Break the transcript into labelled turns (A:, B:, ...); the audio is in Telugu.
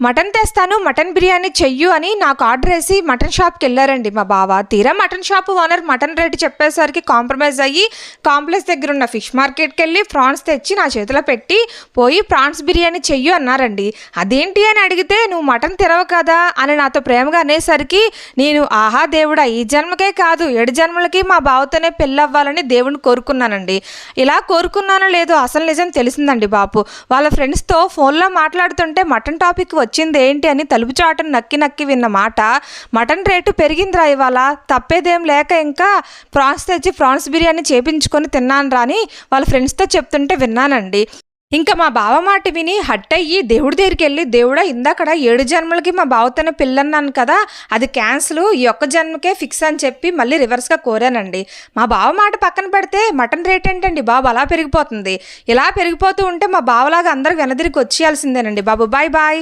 A: మటన్ తెస్తాను మటన్ బిర్యానీ చెయ్యు అని నాకు ఆర్డర్ వేసి మటన్ షాప్కి వెళ్ళారండి మా బావ. తీరా mutton shop owner mutton rate చెప్పేసరికి కాంప్రమైజ్ అయ్యి కాంప్లెక్స్ దగ్గర ఉన్న ఫిష్ మార్కెట్కి వెళ్ళి ప్రాన్స్ తెచ్చి నా చేతిలో పెట్టి పోయి ప్రాన్స్ బిర్యానీ చెయ్యు అన్నారండి. అదేంటి అని అడిగితే నువ్వు మటన్ తెరవ కదా అని నాతో ప్రేమగా అనేసరికి నేను ఆహా దేవుడా ఈ జన్మకే కాదు ఏడు జన్మలకి మా బావతోనే పెళ్ళవ్వాలని దేవుని కోరుకున్నానండి. ఇలా కోరుకున్నానో లేదో అసలు నిజం తెలిసిందండి బాపు. వాళ్ళ ఫ్రెండ్స్తో ఫోన్లో మాట్లాడుతుంటే మటన్ టాపిక్ వచ్చిందేంటి అని తలుపు చాటను నక్కి నక్కి విన్న మాట మటన్ రేటు పెరిగిందిరా ఇవాళ తప్పేదేం లేక ఇంకా ప్రాన్స్ తెచ్చి ప్రాన్స్ బిర్యానీ చేపించుకొని తిన్నాను రాని వాళ్ళ ఫ్రెండ్స్తో చెప్తుంటే విన్నానండి. ఇంకా మా బావ మాట విని హట్ అయ్యి దేవుడి దగ్గరికి వెళ్ళి దేవుడా ఇందాకడ ఏడు జన్మలకి మా బావతోనే పిల్లన్నాను కదా అది క్యాన్సిల్ ఈ ఒక్క జన్మకే ఫిక్స్ అని చెప్పి మళ్ళీ రివర్స్గా కోరానండి. మా బావ మాట పక్కన పెడితే మటన్ రేట్ ఏంటండి బాబు అలా పెరిగిపోతుంది. ఇలా పెరిగిపోతూ ఉంటే మా బావలాగా అందరూ వెనదిరికి వచ్చేయాల్సిందేనండి బాబు. Bye bye.